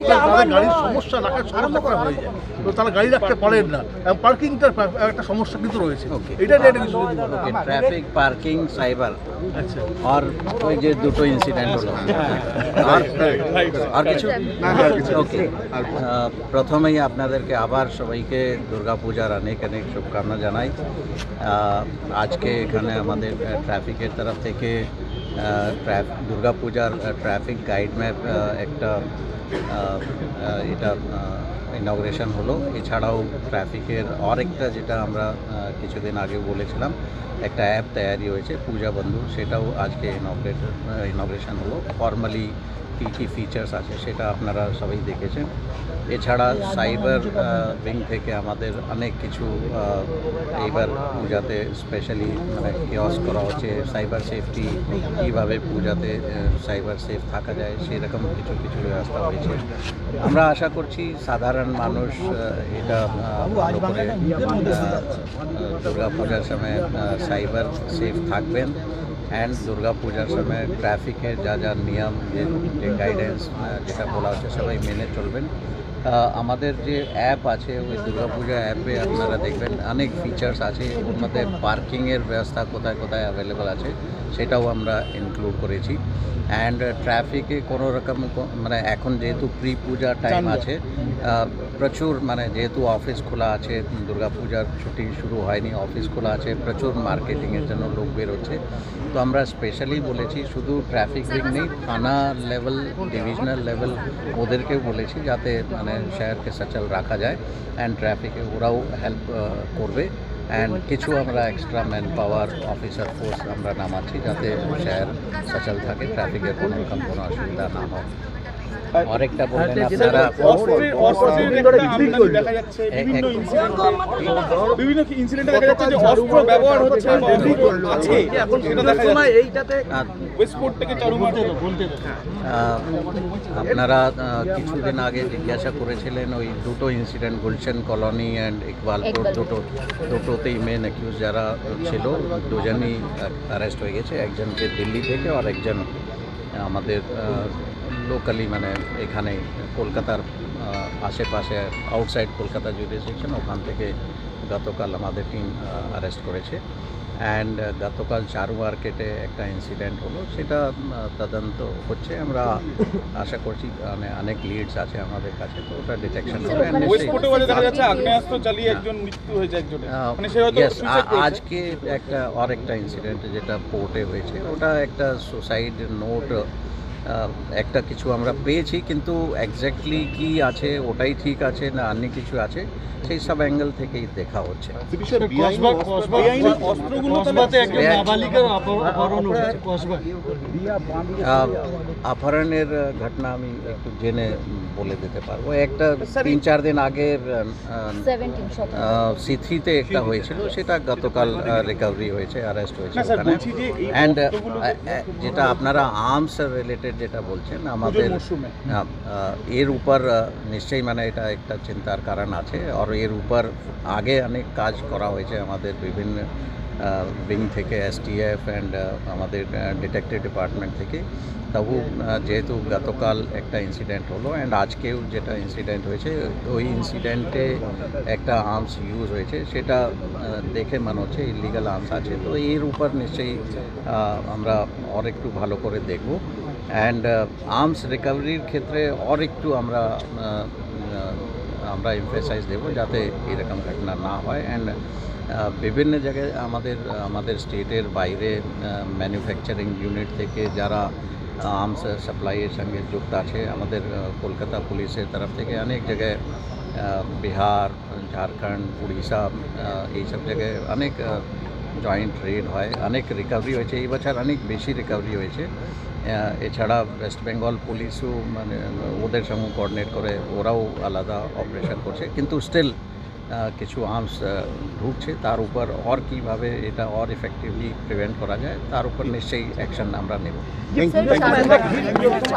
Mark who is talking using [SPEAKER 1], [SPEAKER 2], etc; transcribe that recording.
[SPEAKER 1] তাদের গাড়ির সমস্যা রাখার সমস্যা করা হয়ে যায়। তো তারা গাড়ি রাখতে পারেন না। পার্কিংটার একটা সমস্যা কিন্তু রয়েছে। এটা নিয়ে একটা কিছু
[SPEAKER 2] ট্রাফিক পার্কিং সাইবার
[SPEAKER 1] আচ্ছা।
[SPEAKER 2] আর ওই যে দুটো ইনসিডেন্ট হলো। আর আর কিছু? ওকে প্রথমেই আপনাদেরকে আবার সবাইকে দুর্গাপূজার অনেক অনেক শুভকামনা জানাই। আজকে এখানে আমাদের ট্রাফিকের তরফ থেকে দুর্গাপূজার ট্রাফিক গাইড ম্যাপ একটা এটা ইনগ্রেশন হলো। এছাড়াও ট্রাফিকের আরেকটা যেটা আমরা কিছুদিন আগে বলেছিলাম, একটা অ্যাপ তৈরি হয়েছে, পূজা বন্ধু। সেটাও আজকে ইনগ্রেট ইনগ্রেশন হলো। ফর্মালি কী কী ফিচার্স আছে সেটা আপনারা সবাই দেখেছেন। এছাড়া সাইবার উইং থেকে আমাদের অনেক কিছু এইবার পূজাতে স্পেশালি মানে কেওস করা হচ্ছে। সাইবার সেফটি কীভাবে পূজাতে সাইবার সেফ থাকা যায়, সেরকম কিছু কিছু ব্যবস্থা হয়েছে। আমরা আশা করছি সাধারণ মানুষ এটা ভালো করে দুর্গা পূজার সময় সাইবার সেফ থাকবেন। অ্যান্ড দুর্গা পূজার সময় ট্রাফিকের যা যা নিয়ম যে যে গাইডেন্স যেটা বলা হচ্ছে সবাই মেনে চলবেন। আমাদের যে অ্যাপ আছে ওই দুর্গাপূজা অ্যাপে আপনারা দেখবেন অনেক ফিচার্স আছে ওর মধ্যে পার্কিংয়ের ব্যবস্থা কোথায় কোথায় অ্যাভেলেবল আছে সেটাও আমরা ইনক্লুড করেছি। অ্যান্ড ট্রাফিকে কোনো রকম মানে এখন যেহেতু প্রি পূজা টাইম আছে প্রচুর মানে যেহেতু অফিস খোলা আছে দুর্গাপূজার ছুটি শুরু হয়নি অফিস খোলা আছে প্রচুর মার্কেটিংয়ের জন্য লোক বেরোচ্ছে। তো আমরা স্পেশালি বলেছি, শুধু ট্রাফিক উইং নেই, থানা লেভেল ডিভিশনাল লেভেল ওদেরকেও বলেছি যাতে মানে শহরকে সচল রাখা যায় অ্যান্ড ট্রাফিকে ওরাও হেল্প করবে অ্যান্ড কিছু আমরা extra man power officer force আমরা নামাচ্ছি যাতে শহর সচল থাকে ট্রাফিকের কোনো রকম কোনো অসুবিধা না হয়। আরেকটা বললেন আপনারা।
[SPEAKER 3] দেখা যাচ্ছে বিভিন্ন ইনসিডেন্টে দেখা যাচ্ছে। যে অস্ত্র ব্যবহার হচ্ছে আছে। এখন সেটা দেখা যাচ্ছে।
[SPEAKER 2] আর
[SPEAKER 3] ওয়েস্টপোর্ট থেকে চারুমার
[SPEAKER 2] আহ, আপনারা কিছুদিন আগে জিজ্ঞাসা করেছিলেন ওই দুটো incident Gulshan colony and Iqbalpur দুটো দুটোতেই মেন অ্যাকিউজ যারা ছিল দুজনই অ্যারেস্ট হয়ে গেছে। একজনকে দিল্লি থেকে আর একজন আমাদের লোকালি মানে এখানে কলকাতার আশেপাশে আউটসাইড কলকাতা জুডিসিকশন ওখান থেকে গতকাল আমাদের টিম অ্যারেস্ট করেছে। অ্যান্ড গতকাল চারু মার্কেটে একটা ইনসিডেন্ট হলো সেটা তদন্ত হচ্ছে। আমরা আশা করছি মানে অনেক লিডস আছে আমাদের কাছে তো ওটা ডিটেকশন হবে। and নিশ্চয়ই-
[SPEAKER 3] ওয়েস্টপোর্টে বাজে দেখা যাচ্ছে আগ্নেয়াস্ত্র চালিয়ে একজন মৃত্যু হয়েছে একজনের।
[SPEAKER 2] আহ,
[SPEAKER 3] মানে।
[SPEAKER 2] আজকে একটা আর একটা ইনসিডেন্ট যেটা পোর্টে হয়েছে। ওটা একটা সুসাইড নোট একটা কিছু আমরা পেয়েছি কিন্তু এক্স্যাক্টলি কি আছে ওটাই ঠিক আছে না অন্য কিছু আছে সেই সব অ্যাঙ্গেল থেকেই দেখা হচ্ছে। অপহরণের ঘটনা আমি একটু জেনে বলে দিতে পারব। একটা তিন চার দিন আগের সিথিতে একটা হয়েছিল সেটা গতকাল রিকভারি হয়েছে অ্যারেস্ট হয়েছে অ্যান্ড যেটা আপনারা আর্মস রিলেটেড যেটা বলছেন আমাদের এর উপর নিশ্চয়ই মানে এটা একটা চিন্তার কারণ আছে। আর এর উপর আগে অনেক কাজ করা হয়েছে আমাদের বিভিন্ন উইং থেকে এসটিএফ অ্যান্ড আমাদের ডিটেকটিভ ডিপার্টমেন্ট থেকে। তবু যেহেতু গতকাল একটা ইনসিডেন্ট হলো অ্যান্ড আজকেও যেটা ইনসিডেন্ট হয়েছে ওই ইনসিডেন্টে একটা আর্মস ইউজ হয়েছে সেটা দেখে মনে হচ্ছে ইলিগাল আর্মস আছে। তো এর উপর নিশ্চয়ই আমরা আর একটু ভালো করে দেখব। অ্যান্ড আর্মস রিকভারির ক্ষেত্রে আর একটু আমরা আমরা এমফেসাইজ দেব যাতে এরকম ঘটনা না হয়। অ্যান্ড বিভিন্ন জায়গায় আমাদের আমাদের স্টেটের বাইরে ম্যানুফ্যাকচারিং ইউনিট থেকে যারা আর্মস সাপ্লাইয়ের সঙ্গে যুক্ত আছে, আমাদের কলকাতা পুলিশের তরফ থেকে অনেক জায়গায় বিহার, ঝাড়খণ্ড, উড়িষ্যা এইসব জায়গায় অনেক জয়েন্ট রেড হয়, অনেক রিকভারি হয়েছে। এই বছর অনেক বেশি রিকভারি হয়েছে। এছাড়া ওয়েস্ট বেঙ্গল পুলিশও মানে ওদের সঙ্গে কোঅর্ডিনেট করে ওরাও আলাদা অপারেশন করছে। কিন্তু স্টিল কিছু আর্মস ঢুকছে। তার উপর আর কীভাবে এটা আর এফেক্টিভলি প্রিভেন্ট করা যায়, তার উপর নিশ্চয়ই অ্যাকশন আমরা নেব।